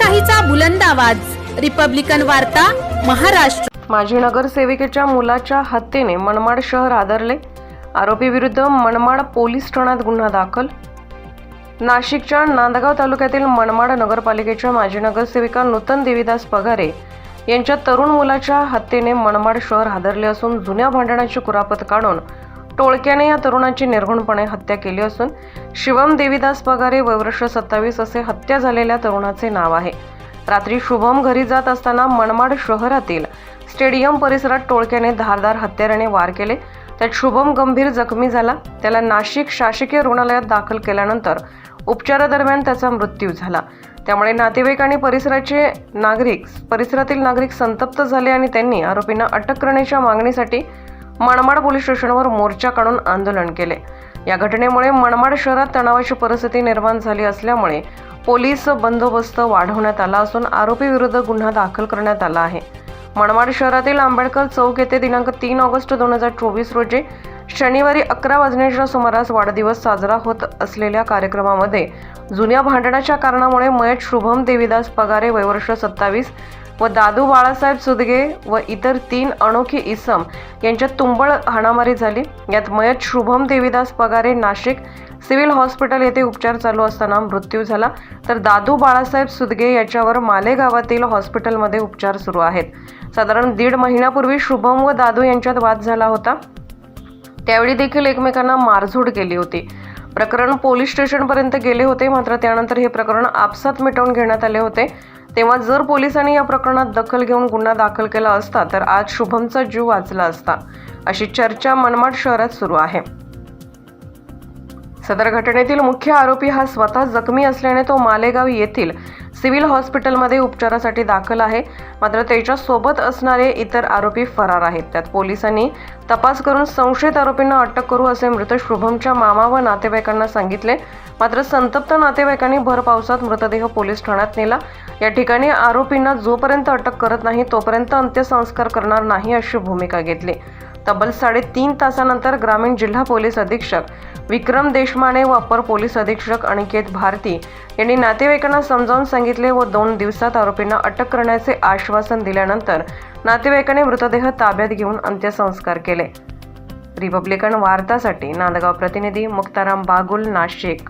लोकशाहीचा बुलंद आवाज. रिपब्लिकन वार्ता महाराष्ट्र. माजी नगरसेविकेच्या मुलाच्या हत्येने मनमाड शहर आदरले. आरोपी विरुद्ध मनमाड पोलीस ठाण्यात गुन्हा दाखल. नाशिकच्या नांदगाव तालुक्यातील मनमाड नगरपालिकेच्या माजी नगरसेविका नूतन देवीदास पगारे यांच्या तरुण मुलाच्या हत्येने मनमाड शहर हादरले असून जुन्या भांडणाची कुरापत काढून टोळक्याने या तरुणाची निर्घुणपणे हत्या केली असून शिवम देवीदास पगारे वयवर्ष सत्तावीस असे हत्या झालेल्या तरुणाचे नाव आहे. रात्री शुभम घरी जात असताना मनमाड शहरातील स्टेडियम परिसरात टोळक्याने धारदार हत्याराने वार केले. त्यात शुभम गंभीर जखमी झाला. त्याला नाशिक शासकीय रुग्णालयात दाखल केल्यानंतर उपचारादरम्यान त्याचा मृत्यू झाला. त्यामुळे नातेवाईक आणि परिसराचे नागरिक परिसरातील नागरिक संतप्त झाले आणि त्यांनी आरोपींना अटक करण्याच्या मागणीसाठी मनमाड पोलीस स्टेशनवर मोर्चा काढून आंदोलन केले. या घटनेमुळे मनमाड शहरात तणावाची परिस्थिती निर्माण झाली असल्यामुळे पोलीस बंदोबस्त वाढवण्यात आला असून आरोपी विरुद्ध गुन्हा दाखल करण्यात आला आहे. मनमाड शहरातील आंबेडकर चौक येथे दिनांक तीन ऑगस्ट दोन हजार चोवीस रोजी शनिवारी अकरा वाजण्याच्या सुमारास वाढदिवस साजरा होत असलेल्या कार्यक्रमामध्ये जुन्या भांडणाच्या कारणामुळे मयत शुभम देवीदास पगारे वयवर्ष सत्तावीस व दादू बाळासाहेब सुदगे व इतर तीन अनोखी इसम यांच्यात तुंबळ हाणामारी झाली. यात मयत शुभम देवीदास पगारे नाशिक सिव्हिल हॉस्पिटल येथे उपचार चालू असताना मृत्यू झाला. तर दादू बाळासाहेब सुदगे याच्यावर मालेगावातील हॉस्पिटलमध्ये उपचार सुरू आहेत. साधारण दीड महिन्यापूर्वी शुभम व दादू यांच्यात वाद झाला होता. त्यावेळी देखील एकमेकांना मारझोड केली होती. प्रकरण पोलीस स्टेशनपर्यंत गेले होते मात्र त्यानंतर हे प्रकरण आपसात मिटवून घेण्यात आले होते. तेव्हा जर पोलिसांनी या प्रकरणात दखल घेऊन गुन्हा दाखल केला असता तर आज शुभमचा जीव वाचला असता अशी चर्चा मनमाड शहरात सुरू आहे. सदर घटनेतील मुख्य आरोपी हा स्वतः जखमी असल्याने तो मालेगाव येथील सिव्हिल हॉस्पिटलमध्ये उपचारासाठी दाखल आहे. मात्र त्याच्या सोबत असणारे इतर आरोपी फरार आहेत. त्यात पोलिसांनी तपास करून संशयित आरोपींना अटक करू असे मृत शुभमच्या मामा व नातेवाईकांना सांगितले. मात्र संतप्त नातेवाईकांनी भर पावसात मृतदेह पोलीस ठाण्यात नेला. या ठिकाणी आरोपींना जोपर्यंत अटक करत नाही तोपर्यंत अंत्यसंस्कार करणार नाही अशी भूमिका घेतली. तब्बल साडेतीन तासानंतर ग्रामीण जिल्हा पोलीस अधीक्षक विक्रम देशमाने व अपर पोलीस अधीक्षक अनिकेत भारती यांनी नातेवाईकांना समजावून सांगितले व दोन दिवसात आरोपींना अटक करण्याचे आश्वासन दिल्यानंतर नातेवाईकांनी मृतदेह ताब्यात घेऊन अंत्यसंस्कार केले. रिपब्लिकन वार्तासाठी नांदगाव प्रतिनिधी मुक्ताराम बागुल नाशिक.